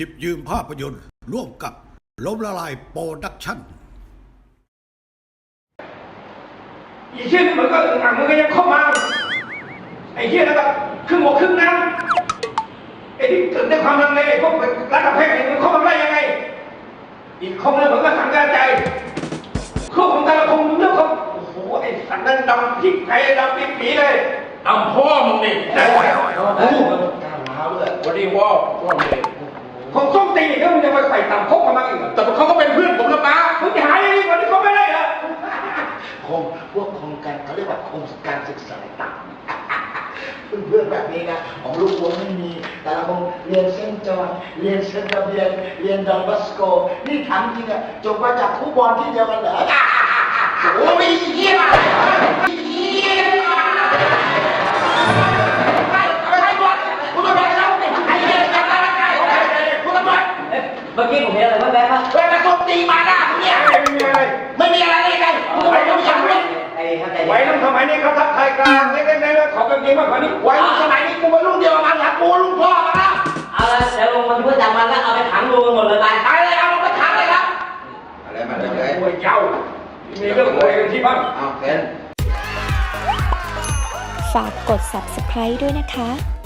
หยิบยืมภาพยนตร์ ร่วมกับล้มละลายโปรดักชั่นอีเชี่ยนี่มันก็อึ่งอ่างมันก็ยังเข้ามาไอ้เชี่ยแล้วก็ครึ่งหมกครึ่งน้ำไอ้ที่เกิดด้วยความลังเลไอ้พวกรัฐแพทย์มันเข้ามาได้ยังไง อีกคนนึงมันก็สังกัดใจควบของแต่ละคนเรื่องของโอ้โหไอ้สันนั้นดำพริกไทยดำปีปีเลยเอาพ่อมึงดิแต่โอ้วันนี้ว่าว่าเลยของ ส้มตีแล้วมึงจะไปไต่ต่ำพกกับมันอีกเหรอแต่เขาก็เป็นเพื่อนผมนะป้ามึงจะหาอย่างนี้กว่านี้เขาไม่ได้เหรอโครงพวกโครงการเขาเรียกว่าโครงการศึกษาต่ำเพื่อนๆแบบนี้นะของลูกวงไม่มี แต่ละคงเรียนเซนต์จอห์นเรียนเซนต์ระเบียนเรียนดอนบัสโก นี่ถามจริงอะจบมาจากคู่บอลที่เดียวกันเหรอ มื่อกี้ผมเห็นอะไรแว๊บๆครับเฮ้ยมาตบตีมาหน้าคุณเนี่ยไม่มีอะไรไม่มีอะไรเลยไงคุณตำรวจต้องจับด้วยไอ้เข้าใจไว้รุ่นสมัยนี้เขาทักทายกลางเล็กๆน้อยๆขอกันดีมากกว่านี้วัยรุ่นสมัยนี้กูเป็นรุ่นเดียวกับมันนะกูรุ่นพ่อมันนะเอาละเดี๋ยวลงบันทึกประจำวันแล้วเอาไปขังรวมกันหมดเลยไปไปเลยเอาลงไปขังเลยครับอะไรมาจากไหนป่วยเจ้ามีเรื่องป่วยกันที่บ้านเอาเป็นฝากกด subscribe ด้วยนะคะ